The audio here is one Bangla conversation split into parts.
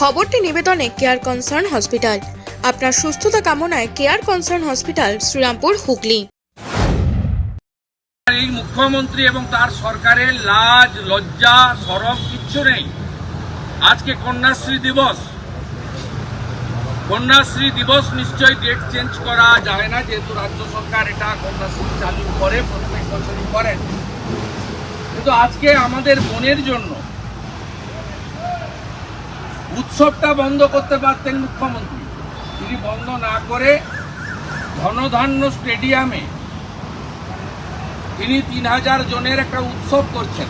খবরটি নিবেদনে কেয়ার কনসার্ন হসপিটাল আপনার সুস্থতা কামনায় care concern hospital Serampore, Hooghly. মুখ্যমন্ত্রী এবং তার সরকারের লাজ, লজ্জা সরব কিচ্ছু নেই। আজকে কন্যাশ্রী দিবস। কন্যাশ্রী দিবস নিশ্চয়ই ডেট চেঞ্জ করা যায় না, যেহেতু রাজ্য সরকার এটা কন্যাশ্রী চালু করে বছরই করেন। কিন্তু আজকে আমাদের বোনের জন্য উৎসবটা বন্ধ করতে পারতেন মুখ্যমন্ত্রী। তিনি বন্ধ না করে ধনধান্য স্টেডিয়ামে তিনি তিন হাজার জনের একটা উৎসব করছেন।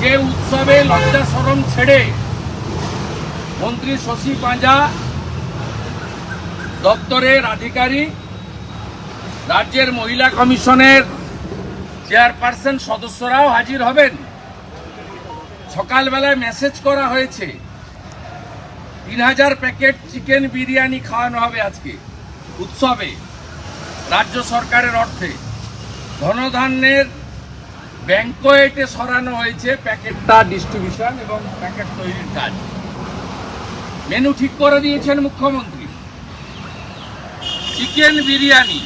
যে উৎসবে লজ্জা সরম ছেড়ে মন্ত্রী শশী পাঁজা, দপ্তরের আধিকারিক, রাজ্যের মহিলা কমিশনের চেয়ারপারসন সদস্যরাও হাজির হবেন। সকালবেলায় মেসেজ করা হয়েছে। তিন হাজার প্যাকেট চিকেন বিরিয়ানি খাওয়ানো হবে আজকে, উৎসবে, রাজ্য সরকারের অর্থে। ধনধান্যের ব্যাংকোয়েটে সরানো হয়েছে প্যাকেটটা ডিস্ট্রিবিউশন এবং প্যাকেট তৈরির কাজ। মেনু ঠিক করে দিয়েছেন মুখ্যমন্ত্রী। চিকেন বিরিয়ানি,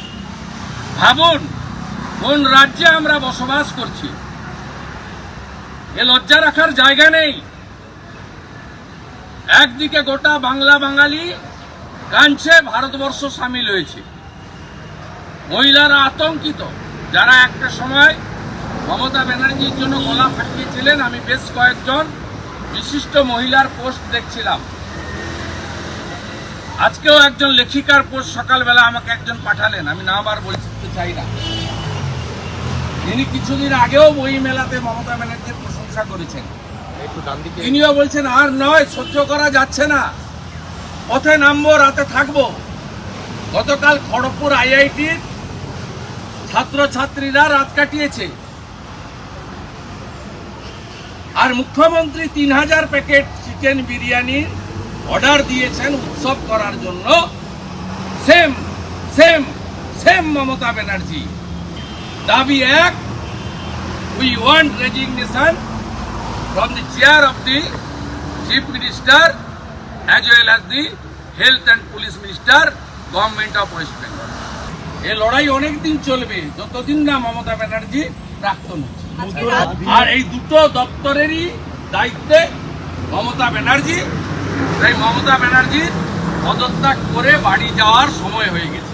ভাবুন, কোন রাজ্যে আমরা বসবাস করছি? এ লজ্জা রাখার জায়গা নেই। একদিকে গোটা বাংলা বাঙালি কাঁদছে, ভারতবর্ষ সামিল হয়েছে। মহিলারা আতঙ্কিত। যারা একটা সময় মমতা ব্যানার্জির জন্য গলা ফাটিয়েছিলেন, আমি বেশ কয়েকজন বিশিষ্ট মহিলার পোস্ট দেখছিলাম। আজকেও একজন লেখিকার পোস্ট সকালবেলা আমাকে একজন পাঠালেন, আমি না আবার বলতে চাই না। তিনি কিছুদিন আগেও বই মেলাতে মমতা ব্যানার্জির প্রশংসা করেছেন। তিনিও বলছেন আর নয় সহ্য করা যাচ্ছে না। পথে নামবো রাতে থাকব। গতকাল খড়গপুর আইআইটির ছাত্রছাত্রীরা রাত কাটিয়েছে। আর মুখ্যমন্ত্রী তিন হাজার প্যাকেট চিকেন বিরিয়ানির অর্ডার দিয়েছেন উৎসব করার জন্য। Same same same Mamata Banerjee. দাবি এক we want resignation from the chair of the chief minister as well as the health and police minister government of West Bengal এ লড়াই অনেক দিন চলবে, যতদিন না মমতা ব্যানার্জি প্রাক্তন হচ্ছে। আর এই দুটো দপ্তরেরই দায়িত্বে মমতা ব্যানার্জি, তাই মমতা ব্যানার্জির পদত্যাগ করে বাড়ি যাওয়ার সময় হয়ে গেছে।